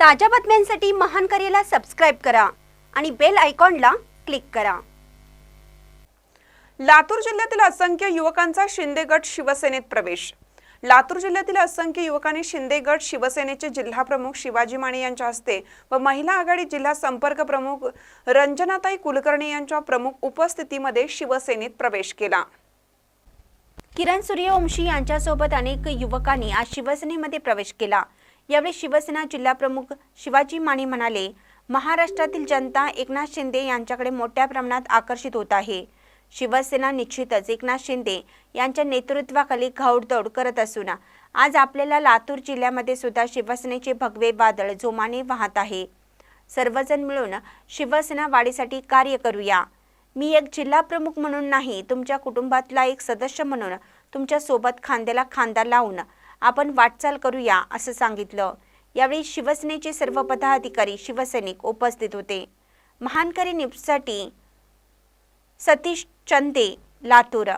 ताज्या बातम्यांसाठी महान करेला सबस्क्राईब करा आणि बेल आयकॉनला क्लिक करा. लातूर जिल्ह्यातील असंख्य युवकांचा शिंदे गट शिवसेनेत प्रवेश. लातूर जिल्ह्यातील असंख्य युवकांनी शिंदे गट शिवसेनेचे जिल्हा प्रमुख शिवाजी माने यांच्या हस्ते व महिला आघाडी जिल्हा संपर्क प्रमुख रंजनाताई कुलकर्णी यांच्या प्रमुख उपस्थितीमध्ये शिवसेनेत प्रवेश केला. किरण सूर्यवंशी यांच्यासोबत अनेक युवकांनी आज शिवसेनेमध्ये प्रवेश केला. यावेळी शिवसेना जिल्हाप्रमुख शिवाजी माने म्हणाले महाराष्ट्रातील जनता एकनाथ शिंदे यांच्याकडे मोठ्या प्रमाणात आकर्षित होत आहे. शिवसेना निश्चितच एकनाथ शिंदे यांच्या नेतृत्वाखाली घाऊडदौड करत असून आज आपल्याला लातूर जिल्ह्यामध्ये सुद्धा शिवसेनेचे भगवे वादळ जोमाने वाहत आहे. सर्वजण मिळून शिवसेना वाढीसाठी कार्य करूया. मी एक जिल्हा प्रमुख म्हणून नाही तुमच्या कुटुंबातला एक सदस्य म्हणून तुमच्यासोबत खांद्याला खांदा लावून आपण वाटचाल करूया असं सांगितलं. यावेळी शिवसेनेचे सर्व पदाधिकारी शिवसैनिक उपस्थित होते. महानकरी न्यूजसाठी सतीश चंदे लातूर.